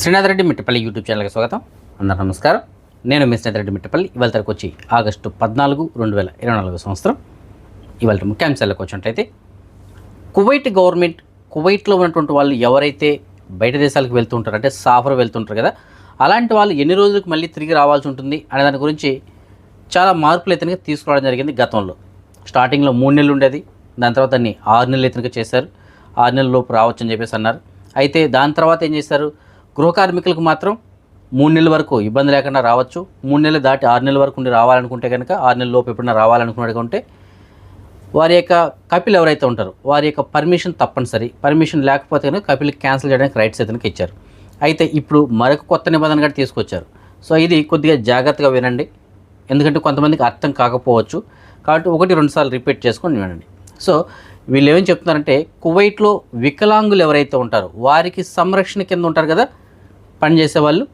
Srinath Reddy Mittapalli YouTube ఛానల్కి స్వాగతం. అందరూ నమస్కారం. నేను మీ శ్రీనాథ్ రెడ్డి మిట్టపల్లి. ఇవాళ తరకు వచ్చి ఆగస్టు పద్నాలుగు రెండు వేల ఇరవై నాలుగు సంవత్సరం. ఇవాళ ముఖ్యాంశాలకు వచ్చినట్లయితే కువైట్ గవర్నమెంట్ కువైట్లో ఉన్నటువంటి వాళ్ళు ఎవరైతే బయట దేశాలకు వెళ్తుంటారు అంటే సాఫర్ వెళ్తుంటారు కదా అలాంటి వాళ్ళు ఎన్ని రోజులకు మళ్ళీ తిరిగి రావాల్సి ఉంటుంది అనే దాని గురించి చాలా మార్పులు అయితే తీసుకురావడం జరిగింది గతంలో. స్టార్టింగ్లో మూడు నెలలు ఉండేది దాని తర్వాత దాన్ని ఆరు నెలలు అయితే చేశారు. ఆరు నెలల లోపు రావచ్చు అని చెప్పేసి అన్నారు. అయితే దాని తర్వాత ఏం చేశారు? గృహ కార్మికులకు మాత్రం మూడు నెలల వరకు ఇబ్బంది లేకుండా రావచ్చు. మూడు నెలలు దాటి ఆరు నెలల వరకు ఉండి రావాలనుకుంటే కనుక ఆరు నెలల లోపు ఎప్పుడైనా రావాలనుకున్నాడు ఉంటే వారి యొక్క కపిల్ ఎవరైతే ఉంటారో వారి యొక్క పర్మిషన్ తప్పనిసరి. పర్మిషన్ లేకపోతే కనుక కపిల్ క్యాన్సిల్ చేయడానికి రైట్స్ అయితే ఇచ్చారు. అయితే ఇప్పుడు మరొక కొత్త నిబంధన కూడా తీసుకొచ్చారు. సో ఇది కొద్దిగా జాగ్రత్తగా వినండి. ఎందుకంటే కొంతమందికి అర్థం కాకపోవచ్చు. కాబట్టి ఒకటి రెండుసార్లు రిపీట్ చేసుకొని వినండి. సో వీళ్ళు ఏమని చెప్తున్నారంటే కువైట్లో వికలాంగులు ఎవరైతే ఉంటారో వారికి సంరక్షణ కింద ఉంటారు కదా పనిచేసే వాళ్ళు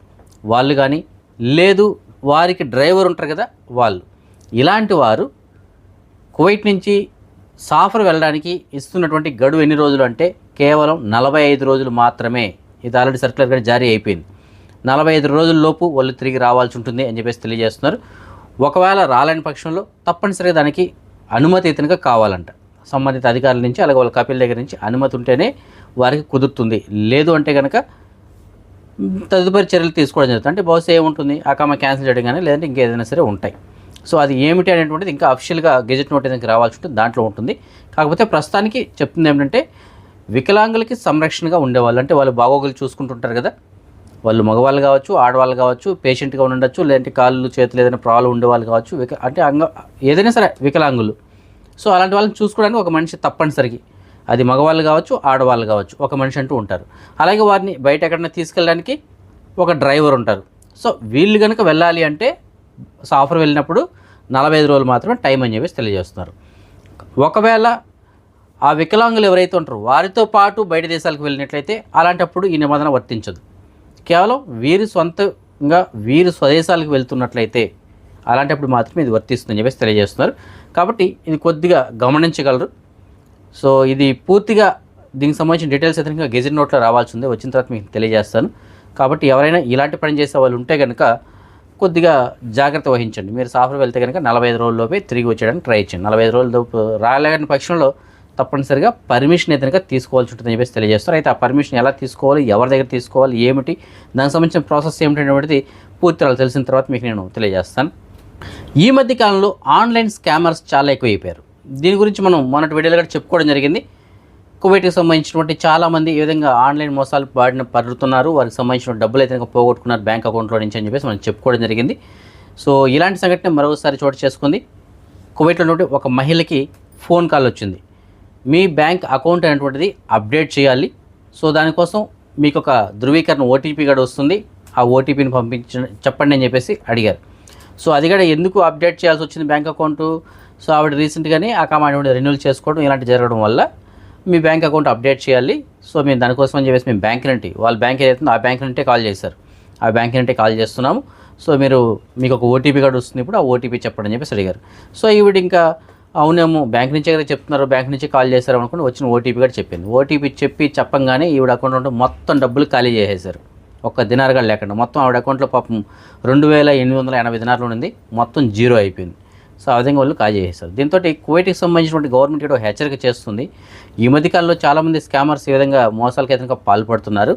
వాళ్ళు కానీ. లేదు వారికి డ్రైవర్ ఉంటారు కదా వాళ్ళు. ఇలాంటి వారు కువైట్ నుంచి సాఫర్ వెళ్ళడానికి ఇస్తున్నటువంటి గడువు ఎన్ని రోజులు అంటే కేవలం నలభై ఐదు రోజులు మాత్రమే. ఇది ఆల్రెడీ సర్క్యులర్ కానీ జారీ అయిపోయింది. నలభై ఐదు రోజుల్లోపు వాళ్ళు తిరిగి రావాల్సి ఉంటుంది అని చెప్పేసి తెలియజేస్తున్నారు. ఒకవేళ రాలేని పక్షంలో తప్పనిసరిగా దానికి అనుమతి ఇతనిగా కావాలంట. సంబంధిత అధికారుల నుంచి అలాగే వాళ్ళ కపిల్ దగ్గర నుంచి అనుమతి ఉంటేనే వారికి కుదురుతుంది. లేదు అంటే కనుక తదుపరి చర్యలు తీసుకోవడం జరుగుతుంది. అంటే బహుశా ఏముంటుంది? అకామ క్యాన్సిల్ చేయడం కానీ లేదంటే ఇంకేదైనా సరే ఉంటాయి. సో అది ఏమిటి అనేటువంటిది ఇంకా అఫిషియల్గా గెజెట్ నోటీస్కి రావాల్సి ఉంటుంది దాంట్లో ఉంటుంది. కాకపోతే ప్రస్తుతానికి చెప్తుంది ఏమిటంటే వికలాంగులకి సంరక్షణగా ఉండేవాళ్ళు అంటే వాళ్ళు బాగోగులు చూసుకుంటుంటారు కదా. వాళ్ళు మగవాళ్ళు కావచ్చు ఆడవాళ్ళు కావచ్చు పేషెంట్గా ఉండొచ్చు లేదంటే కాళ్ళు చేతులు ఏదైనా ప్రాబ్లం ఉండేవాళ్ళు కావచ్చు విక అంటే అంగ ఏదైనా సరే వికలాంగులు. సో అలాంటి వాళ్ళని చూసుకోవడానికి ఒక మనిషి తప్పనిసరికి. అది మగవాళ్ళు కావచ్చు ఆడవాళ్ళు కావచ్చు ఒక మనిషి అంటూ ఉంటారు. అలాగే వారిని బయట ఎక్కడైనా తీసుకెళ్ళడానికి ఒక డ్రైవర్ ఉంటారు. సో వీళ్ళు కనుక వెళ్ళాలి అంటే సాఫర్ వెళ్ళినప్పుడు నలభై ఐదు రోజులు మాత్రమే టైం అని చెప్పేసి తెలియజేస్తున్నారు. ఒకవేళ ఆ వికలాంగులు ఎవరైతే ఉంటారో వారితో పాటు బయట దేశాలకు వెళ్ళినట్లయితే అలాంటప్పుడు ఈ నిబంధన వర్తించదు. కేవలం వీరి సొంతంగా వీరి స్వదేశాలకు వెళ్తున్నట్లయితే అలాంటప్పుడు మాత్రమే ఇది వర్తిస్తుందని చెప్పేసి తెలియజేస్తున్నారు. కాబట్టి ఇది కొద్దిగా గమనించగలరు. సో ఇది పూర్తిగా దీనికి సంబంధించిన డీటెయిల్స్ అయితే ఇంకా గెజెట్ నోట్లో రావాల్సి ఉంది వచ్చిన తర్వాత మీకు తెలియజేస్తాను. కాబట్టి ఎవరైనా ఇలాంటి పని చేసే వాళ్ళు ఉంటే కనుక కొద్దిగా జాగ్రత్త వహించండి. మీరు సాఫర్ వెళ్తే కనుక నలభై ఐదు రోజుల్లోపే తిరిగి వచ్చేయడానికి ట్రై చేయండి. నలభై ఐదు రోజులలోపు రాలేని పక్షంలో తప్పనిసరిగా పర్మిషన్ అయితే కనుక తీసుకోవాల్సి ఉంటుందని చెప్పేసి తెలియజేస్తారు. అయితే ఆ పర్మిషన్ ఎలా తీసుకోవాలి ఎవరి దగ్గర తీసుకోవాలి ఏమిటి దానికి సంబంధించిన ప్రాసెస్ ఏమిటనేటువంటిది పూర్తి తెలిసిన తర్వాత మీకు నేను తెలియజేస్తాను. ఈ మధ్య కాలంలో ఆన్లైన్ స్కామర్స్ చాలా ఎక్కువైపోయారు. దీని గురించి మనం మొన్నటి వీడియోలో కూడా చెప్పుకోవడం జరిగింది. కువైట్కి సంబంధించినటువంటి చాలామంది ఈ విధంగా ఆన్లైన్ మోసాలు బాడిన పడుతున్నారు వారికి సంబంధించిన డబ్బులు అయితే పోగొట్టుకున్నారు బ్యాంక్ అకౌంట్లో నుంచి అని చెప్పేసి మనం చెప్పుకోవడం జరిగింది. సో ఇలాంటి సంఘటన మరొకసారి చోటు చేసుకుంది. కువైట్లో ఒక మహిళకి ఫోన్ కాల్ వచ్చింది. మీ బ్యాంక్ అకౌంట్ అనేటువంటిది అప్డేట్ చేయాలి. సో దానికోసం మీకు ఒక ధృవీకరణ ఓటీపీ కూడా వస్తుంది. ఆ ఓటీపీని పంపించ చెప్పండి అని చెప్పేసి అడిగారు. సో అది కూడా ఎందుకు అప్డేట్ చేయాల్సి వచ్చింది బ్యాంక్ అకౌంట్? సో ఆవిడ రీసెంట్గానే ఆ కమాండ్ రెన్యూల్ చేసుకోవడం ఇలాంటి జరగడం వల్ల మీ బ్యాంక్ అకౌంట్ అప్డేట్ చేయాలి. సో మేము దానికోసం అని చెప్పేసి మేము బ్యాంక్ నుండి వాళ్ళ బ్యాంక్ ఏదైతుందో ఆ బ్యాంక్ నుంటే కాల్ చేశారు. ఆ బ్యాంక్ నుండి కాల్ చేస్తున్నాము. సో మీరు మీకు ఒక ఓటీపీ కార్డు వస్తుంది ఇప్పుడు ఆ ఓటీపీ చెప్పండి అని చెప్పేసి అడిగారు. సో ఈవిడ ఇంకా అవునేమో బ్యాంక్ నుంచే కదా చెప్తున్నారు బ్యాంక్ నుంచి కాల్ చేశారు అనుకుని వచ్చిన ఓటీపీ కూడా చెప్పింది. ఓటీపీ చెప్పి చెప్పంగానే ఈవిడ అకౌంట్ ఉంటే మొత్తం డబ్బులు ఖాళీ చేసేశారు. ఒక్క దినారుగా లేకుండా. మొత్తం ఆవిడ అకౌంట్లో పాపం రెండు వేల ఎనిమిది వందల ఎనభై దినార్లు ఉండింది. మొత్తం జీరో అయిపోయింది. సో ఆ విధంగా వాళ్ళు కాల్ చేశారు దీంతో కువైట్కి సంబంధించినటువంటి గవర్నమెంట్ ఏదో హెచ్చరిక చేస్తుంది. ఈ మధ్యకాలంలో చాలామంది స్కామర్స్ ఈ విధంగా మోసాలకి ఏదైనా పాల్పడుతున్నారు.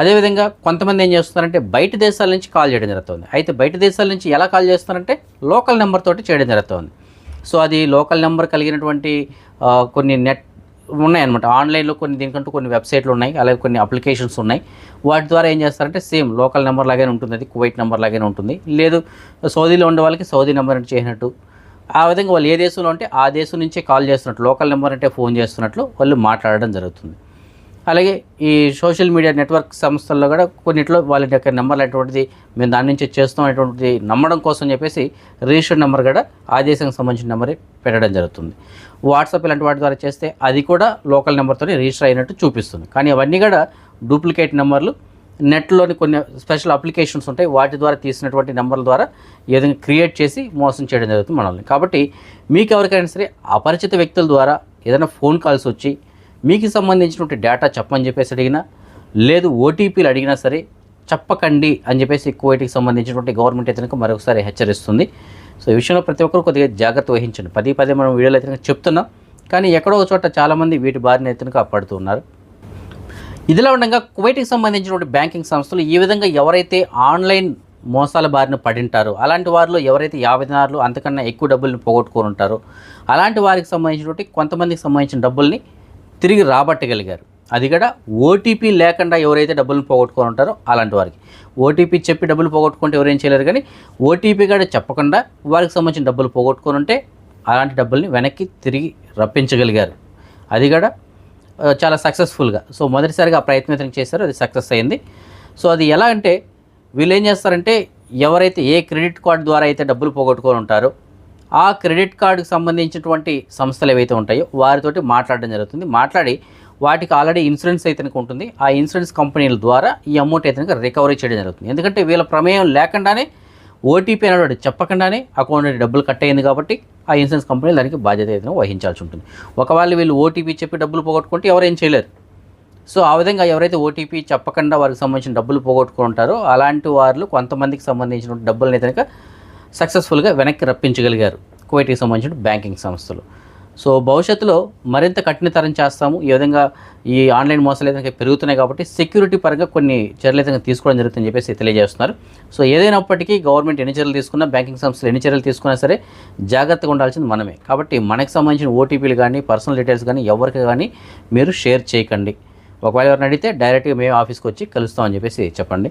అదేవిధంగా కొంతమంది ఏం చేస్తున్నారంటే బయట దేశాల నుంచి కాల్ చేయడం జరుగుతుంది. అయితే బయట దేశాల నుంచి ఎలా కాల్ చేస్తున్నారంటే లోకల్ నెంబర్ తోటి చేయడం జరుగుతుంది. సో అది లోకల్ నెంబర్ కలిగినటువంటి కొన్ని నెట్ ఉన్నాయన్నమాట. ఆన్లైన్లో కొన్ని దీనికంటూ కొన్ని వెబ్సైట్లు ఉన్నాయి అలాగే కొన్ని అప్లికేషన్స్ ఉన్నాయి. వాటి ద్వారా ఏం చేస్తారంటే సేమ్ లోకల్ నెంబర్ లాగానే ఉంటుంది అది కువైట్ నెంబర్ లాగానే ఉంటుంది. లేదు సౌదీలో ఉండే వాళ్ళకి సౌదీ నెంబర్ అంటే చేసినట్టు ఆ విధంగా వాళ్ళు ఏ దేశంలో ఉంటే ఆ దేశం నుంచే కాల్ చేస్తున్నట్టు లోకల్ నెంబర్ అంటే ఫోన్ చేస్తున్నట్లు వాళ్ళు మాట్లాడడం జరుగుతుంది. అలాగే ఈ సోషల్ మీడియా నెట్వర్క్ సంస్థల్లో కూడా కొన్నిట్లో వాళ్ళ యొక్క నెంబర్లు అటువంటిది మేము దాని నుంచి చేస్తాం అటువంటిది నమ్మడం కోసం చెప్పేసి రిజిస్టర్డ్ నెంబర్ కూడా ఆదేశానికి సంబంధించిన నెంబరే పెట్టడం జరుగుతుంది. వాట్సాప్ ఇలాంటి వాటి ద్వారా చేస్తే అది కూడా లోకల్ నెంబర్తో రిజిస్టర్ అయినట్టు చూపిస్తుంది. కానీ అవన్నీ కూడా డూప్లికేట్ నెంబర్లు. నెట్లోని కొన్ని స్పెషల్ అప్లికేషన్స్ ఉంటాయి. వాటి ద్వారా తీసినటువంటి నెంబర్ల ద్వారా ఏదైనా విధంగా క్రియేట్ చేసి మోసం చేయడం జరుగుతుంది మనల్ని. కాబట్టి మీకు ఎవరికైనా సరే అపరిచిత వ్యక్తుల ద్వారా ఏదైనా ఫోన్ కాల్స్ వచ్చి మీకు సంబంధించినటువంటి డేటా చెప్పమని చెప్పేసి అడిగినా లేదు ఓటీపీలు అడిగినా సరే చెప్పకండి అని చెప్పేసి కువైట్కి సంబంధించినటువంటి గవర్నమెంట్ అయితే మరొకసారి హెచ్చరిస్తుంది. సో ఈ విషయంలో ప్రతి ఒక్కరు కొద్దిగా జాగ్రత్త వహించండి. పదే పదే మనం వీడియోలు అయితే చెప్తున్నాం. కానీ ఎక్కడో ఒక చోట చాలామంది వీటి బారిన అయితే పడుతున్నారు. ఇదిలా ఉండగా కువైట్కి సంబంధించినటువంటి బ్యాంకింగ్ సంస్థలు ఈ విధంగా ఎవరైతే ఆన్లైన్ మోసాల బారిన పడింటారో అలాంటి వారిలో ఎవరైతే యాభై దినారులు అంతకన్నా ఎక్కువ డబ్బుల్ని పోగొట్టుకొని ఉంటారో అలాంటి వారికి సంబంధించినటువంటి కొంతమందికి సంబంధించిన డబ్బుల్ని తిరిగి రాబట్టగలిగారు. అది కూడా ఓటీపీ లేకుండా ఎవరైతే డబ్బులు పోగొట్టుకొని ఉంటారో అలాంటి వారికి. ఓటీపీ చెప్పి డబ్బులు పోగొట్టుకుంటే ఎవరేం చేయలేరు కానీ ఓటీపీ కూడా చెప్పకుండా వారికి సంబంధించిన డబ్బులు పోగొట్టుకొని ఉంటే అలాంటి డబ్బుల్ని వెనక్కి తిరిగి రప్పించగలిగారు. అది కూడా చాలా సక్సెస్ఫుల్గా సో మొదటిసారిగా ఆ ప్రయత్నం అయితే చేశారో. అది సక్సెస్ అయింది. సో అది ఎలా అంటే వీళ్ళు ఏం చేస్తారంటే ఎవరైతే ఏ క్రెడిట్ కార్డు ద్వారా అయితే డబ్బులు పోగొట్టుకొని ఉంటారో ఆ క్రెడిట్ కార్డుకు సంబంధించినటువంటి సంస్థలు ఏవైతే ఉంటాయో వారితోటి మాట్లాడడం జరుగుతుంది. మాట్లాడి వాటికి ఆల్రెడీ ఇన్సూరెన్స్ అయితే ఉంటుంది. ఆ ఇన్సూరెన్స్ కంపెనీల ద్వారా ఈ అమౌంట్ అయితే రికవరీ చేయడం జరుగుతుంది. ఎందుకంటే వీళ్ళ ప్రమేయం లేకుండానే ఓటీపీ అనేవాడు చెప్పకుండానే అకౌంట్ డబ్బులు కట్ అయింది కాబట్టి ఆ ఇన్సూరెన్స్ కంపెనీ దానికి బాధ్యత అయితే వహించాల్సి ఉంటుంది. ఒకవేళ వీళ్ళు ఓటీపీ చెప్పి డబ్బులు పోగొట్టుకుంటే ఎవరేం చేయలేరు. సో ఆ విధంగా ఎవరైతే ఓటీపీ చెప్పకుండా వారికి సంబంధించిన డబ్బులు పోగొట్టుకుంటారో అలాంటి వారు కొంతమందికి సంబంధించిన డబ్బులను అయితే సక్సెస్ఫుల్గా వెనక్కి రప్పించగలిగారు కువైట్కి సంబంధించిన బ్యాంకింగ్ సంస్థలు. సో భవిష్యత్తులో మరింత కఠినతరం చేస్తాము. ఈ విధంగా ఈ ఆన్లైన్ మోసాలు ఏదైనా పెరుగుతున్నాయి కాబట్టి సెక్యూరిటీ పరంగా కొన్ని చర్యలు ఏదైనా తీసుకోవడం జరుగుతుందని చెప్పేసి తెలియజేస్తున్నారు. సో ఏదైనప్పటికీ గవర్నమెంట్ ఎన్ని చర్యలు తీసుకున్నా బ్యాంకింగ్ సంస్థలు ఎన్ని చర్యలు తీసుకున్నా సరే జాగ్రత్తగా ఉండాల్సింది మనమే. కాబట్టి మనకు సంబంధించిన ఓటీపీలు కానీ పర్సనల్ డీటెయిల్స్ కానీ ఎవరికి కానీ మీరు షేర్ చేయకండి. ఒకవేళ ఎవరిని అడిగితే డైరెక్ట్గా మేము ఆఫీస్కి వచ్చి కలుస్తామని చెప్పేసి చెప్పండి.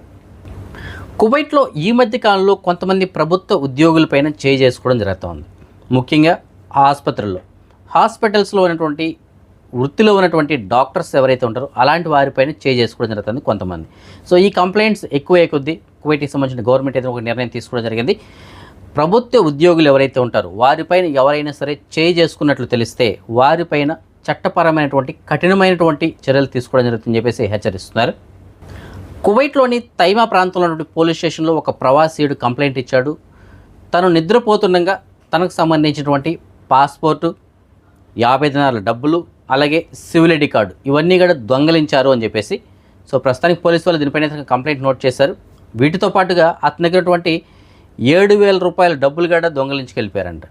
కువైట్లో ఈ మధ్య కాలంలో కొంతమంది ప్రభుత్వ ఉద్యోగులపైన చేయి చేసుకోవడం జరుగుతుంది. ముఖ్యంగా ఆసుపత్రుల్లో. హాస్పిటల్స్లో ఉన్నటువంటి వృత్తిలో ఉన్నటువంటి డాక్టర్స్ ఎవరైతే ఉంటారో అలాంటి వారిపైన చేయి చేసుకోవడం జరుగుతుంది కొంతమంది. సో ఈ కంప్లైంట్స్ ఎక్కువ కొద్దీ కువైట్కి సంబంధించిన గవర్నమెంట్ అయితే ఒక నిర్ణయం తీసుకోవడం జరిగింది. ప్రభుత్వ ఉద్యోగులు ఎవరైతే ఉంటారో వారిపైన ఎవరైనా సరే చేయి చేసుకున్నట్లు తెలిస్తే వారిపైన చట్టపరమైనటువంటి కఠినమైనటువంటి చర్యలు తీసుకోవడం జరుగుతుందని చెప్పేసి హెచ్చరిస్తున్నారు. కువైట్లోని తైమా ప్రాంతంలో ఉన్నటువంటి పోలీస్ స్టేషన్లో ఒక ప్రవాసీయుడు కంప్లైంట్ ఇచ్చాడు. తను నిద్రపోతుండగా తనకు సంబంధించినటువంటి పాస్పోర్టు యాభై దినాల డబ్బులు అలాగే సివిల్ ఐడి కార్డు ఇవన్నీ కూడా దొంగలించారు అని చెప్పేసి. సో ప్రస్తుతానికి పోలీసు వాళ్ళు దీనిపైన కంప్లైంట్ నోట్ చేశారు. వీటితో పాటుగా అతని దగ్గర ఏడు వేల రూపాయల డబ్బులు కూడా దొంగలించుకెళ్ళిపోయారంట.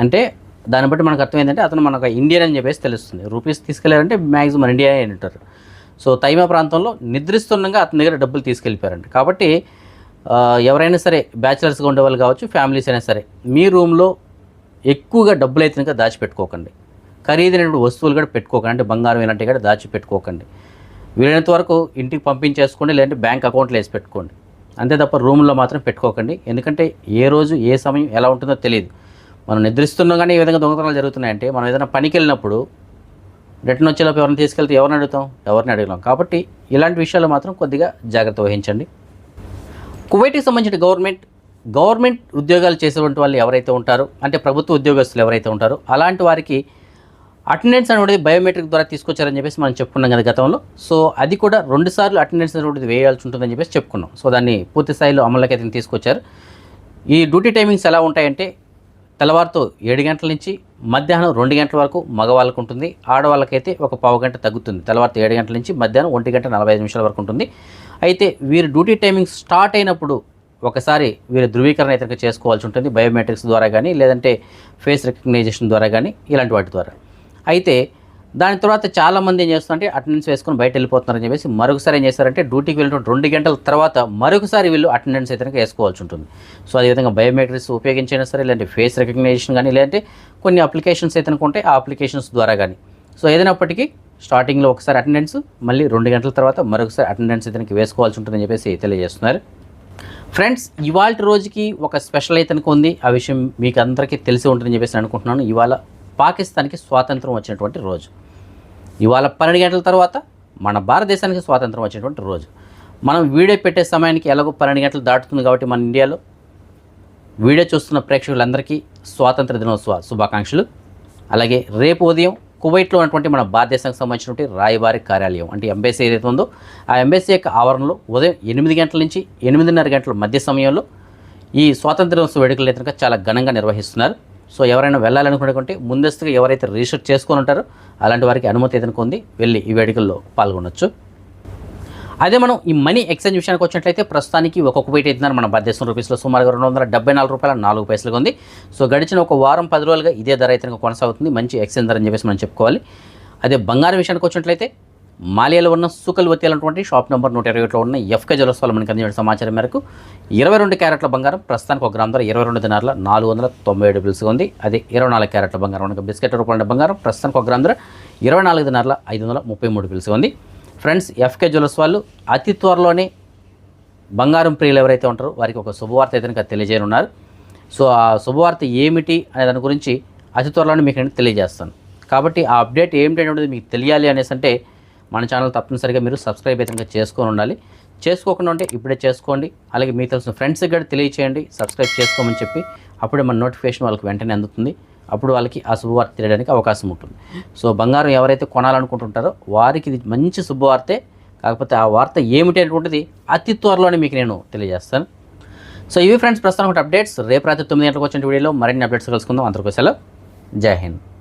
అంటే దాన్ని బట్టి మనకు అర్థమైందంటే అతను మనకు ఇండియన్ అని చెప్పేసి తెలుస్తుంది. రూపీస్ తీసుకెళ్ళారంటే మ్యాక్సిమం ఇండియా అని అంటారు. సో తైమా ప్రాంతంలో నిద్రిస్తుండగా అతని దగ్గర డబ్బులు తీసుకెళ్ళిపోయారండి కాబట్టి ఎవరైనా సరే బ్యాచిలర్స్గా ఉండేవాళ్ళు కావచ్చు ఫ్యామిలీస్ అయినా సరే మీ రూమ్లో ఎక్కువగా డబ్బులు అయితే కనుక దాచిపెట్టుకోకండి. ఖరీదైనటువంటి వస్తువులు కూడా పెట్టుకోకండి. అంటే బంగారం ఇలాంటివి కూడా దాచిపెట్టుకోకండి. వీలైనంత వరకు ఇంటికి పంపించేసుకోండి లేదంటే బ్యాంక్ అకౌంట్లో వేసి పెట్టుకోండి. అంతే తప్ప రూమ్లో మాత్రం పెట్టుకోకండి. ఎందుకంటే ఏ రోజు ఏ సమయం ఎలా ఉంటుందో తెలియదు. మనం నిద్రిస్తున్నా కానీ ఏ విధంగా దొంగతనాలు జరుగుతున్నాయంటే మనం ఏదైనా పనికి వెళ్ళినప్పుడు రిటర్న్ వచ్చేలోపు ఎవరిని తీసుకెళ్తే ఎవరిని అడుగుతాం? ఎవరిని అడగలేం. కాబట్టి ఇలాంటి విషయాలు మాత్రం కొద్దిగా జాగ్రత్త వహించండి. కువైట్కి సంబంధించిన గవర్నమెంట్ గవర్నమెంట్ ఉద్యోగాలు చేసేటువంటి వాళ్ళు ఎవరైతే ఉంటారో అంటే ప్రభుత్వ ఉద్యోగస్తులు ఎవరైతే ఉంటారో అలాంటి వారికి అటెండెన్స్ అనేది బయోమెట్రిక్ ద్వారా తీసుకొచ్చారని చెప్పేసి మనం చెప్పుకున్నాం కదా గతంలో. సో అది కూడా రెండు సార్లు అటెండెన్స్ అనేది వేయాల్సి ఉంటుందని చెప్పేసి చెప్పుకున్నాం. సో దాన్ని పూర్తి స్థాయిలో అమలులోకి అయితే తీసుకొచ్చారు. ఈ డ్యూటీ టైమింగ్స్ ఎలా ఉంటాయంటే తెల్లవారితో ఏడు గంటల నుంచి మధ్యాహ్నం రెండు గంటల వరకు మగవాళ్ళకు ఉంటుంది. ఆడవాళ్ళకైతే ఒక పావు గంట తగ్గుతుంది. తెల్లవారితో ఏడు గంటల నుంచి మధ్యాహ్నం ఒంటి గంట నలభై ఐదు నిమిషాల వరకు ఉంటుంది. అయితే వీరి డ్యూటీ టైమింగ్ స్టార్ట్ అయినప్పుడు ఒకసారి వీరి ధృవీకరణ అయితే చేసుకోవాల్సి ఉంటుంది. బయోమెట్రిక్స్ ద్వారా కానీ లేదంటే ఫేస్ రికగ్నైజేషన్ ద్వారా కానీ ఇలాంటి వాటి ద్వారా. అయితే దాని తర్వాత చాలామంది ఏం చేస్తారంటే అటెండెన్స్ వేసుకొని బయట వెళ్ళిపోతున్నారని చెప్పేసి మరొకసారి ఏం చేస్తారంటే డ్యూటీకి వెళ్ళినటువంటి రెండు గంటల తర్వాత మరొకసారి వీళ్ళు అటెండెన్స్ అయితే వేసుకోవాల్సి ఉంటుంది. సో అదేవిధంగా బయోమెట్రిక్స్ ఉపయోగించైనా సరే లేదంటే ఫేస్ రికగ్నైజేషన్ కానీ లేదంటే కొన్ని అప్లికేషన్స్ అయితే ఉంటే ఆ అప్లికేషన్స్ ద్వారా కానీ సో ఏదైనప్పటికీ స్టార్టింగ్లో ఒకసారి అటెండెన్స్ మళ్ళీ రెండు గంటల తర్వాత మరొకసారి అటెండెన్స్ ఇతనికి వేసుకోవాల్సి ఉంటుందని చెప్పేసి తెలియజేస్తున్నారు. ఫ్రెండ్స్ ఇవాళ రోజుకి ఒక స్పెషల్ అయితే ఉంది. ఆ విషయం మీకు అందరికీ తెలిసి ఉంటుందని చెప్పేసి నేను అనుకుంటున్నాను. ఇవాళ పాకిస్తాన్కి స్వాతంత్రం వచ్చినటువంటి రోజు. ఇవాళ పన్నెండు గంటల తర్వాత మన భారతదేశానికి స్వాతంత్రం వచ్చినటువంటి రోజు. మనం వీడియో పెట్టే సమయానికి ఎలాగో పన్నెండు గంటలు దాటుతుంది కాబట్టి మన ఇండియాలో వీడియో చూస్తున్న ప్రేక్షకులందరికీ స్వాతంత్ర దినోత్సవ శుభాకాంక్షలు. అలాగే రేపు ఉదయం కువైట్లో ఉన్నటువంటి మన భారతదేశానికి సంబంధించినటువంటి రాయబారి కార్యాలయం అంటే ఎంబేసీ ఏదైతే ఉందో ఆ ఎంబసీ యొక్క ఆవరణలో ఉదయం ఎనిమిది గంటల నుంచి ఎనిమిదిన్నర గంటల మధ్య సమయంలో ఈ స్వాతంత్ర దినోత్సవ వేడుకలు అయితే చాలా ఘనంగా నిర్వహిస్తున్నారు. సో ఎవరైనా వెళ్ళాలనుకునేటువంటి ముందస్తుగా ఎవరైతే రిజిస్టర్ చేసుకొని ఉంటారో అలాంటి వారికి అనుమతి ఏదైనా ఉంది వెళ్ళి ఈ వేడుకల్లో పాల్గొనొచ్చు. అదే మనం ఈ మనీ ఎక్స్చేంజ్ విషయానికి వచ్చినట్లయితే ప్రస్తుతానికి ఒక కువైట్ అవుతున్నారు మన భారతదేశం రూపీస్లో సుమారుగా రెండు వందల డెబ్బై నాలుగు రూపాయల నాలుగు పైసలుగా ఉంది. సో గడిచిన ఒక వారం పది రోజులుగా ఇదే ధర అయితే కొనసాగుతుంది. మంచి ఎక్స్చేంజ్ ధర అని చెప్పేసి మనం చెప్పుకోవాలి. అదే బంగారం విషయానికి వచ్చినట్లయితే మాలియాలో ఉన్న సుకల్వతి అనేటువంటి షాప్ నెంబర్ నూట ఇరవై ఒకటిలో ఉన్న ఎఫ్కే జ్యువెల్స్ మనకి అందించిన సమాచారం మేరకు ఇరవై రెండు క్యారెట్ల బంగారం ప్రస్తుతానికి ఒక గ్రామ్ ధర ఇరవై రెండు దినారుల నాలుగు వందల తొంభై ఏడు బిల్స్గా ఉంది. అదే ఇరవై నాలుగు క్యారెట్ల బంగారం. మనకి బిస్కెట్ రూపాయల బంగారం ప్రస్తుతానికి ఒక గ్రామ్ ధర ఇరవై నాలుగు దినారుల ఐదు వందల ముప్పై మూడు బిల్స్గా ఉంది. ఫ్రెండ్స్ ఎఫ్కే జ్యువెల్స్ వాళ్ళు అతి త్వరలోనే బంగారం ప్రియులు ఎవరైతే ఉంటారో వారికి ఒక శుభవార్త అయితే కనుక తెలియజేయనున్నారు. సో ఆ శుభవార్త ఏమిటి అనే దాని గురించి అతి త్వరలోనే మీకు నేను తెలియజేస్తాను. కాబట్టి ఆ అప్డేట్ ఏమిటి అనేది మీకు తెలియాలి అనేసి అంటే మన ఛానల్ తప్పనిసరిగా మీరు సబ్స్క్రైబ్ అయితే చేసుకొని ఉండాలి. చేసుకోకుండా ఉంటే ఇప్పుడే చేసుకోండి. అలాగే మీకు తెలిసిన ఫ్రెండ్స్కి కూడా తెలియచేయండి. సబ్స్క్రైబ్ చేసుకోమని చెప్పి అప్పుడే మన నోటిఫికేషన్ వాళ్ళకి వెంటనే అందుతుంది. అప్పుడు వాళ్ళకి ఆ శుభవార్త తెలియడానికి అవకాశం ఉంటుంది. సో బంగారం ఎవరైతే కొనాలనుకుంటుంటారో వారికి ఇది మంచి శుభవార్తే. కాకపోతే ఆ వార్త ఏమిటి అనేటువంటిది అతి త్వరలోనే మీకు నేను తెలియజేస్తాను. సో ఇవి ఫ్రెండ్స్ ప్రస్తుతం అప్డేట్స్. రేపు రాత్రి తొమ్మిది గంటలకు వచ్చిన వీడియోలో మరిన్ని అప్డేట్స్ కలుసుకుందాం. అందరికీ సెలవు. జై హింద్.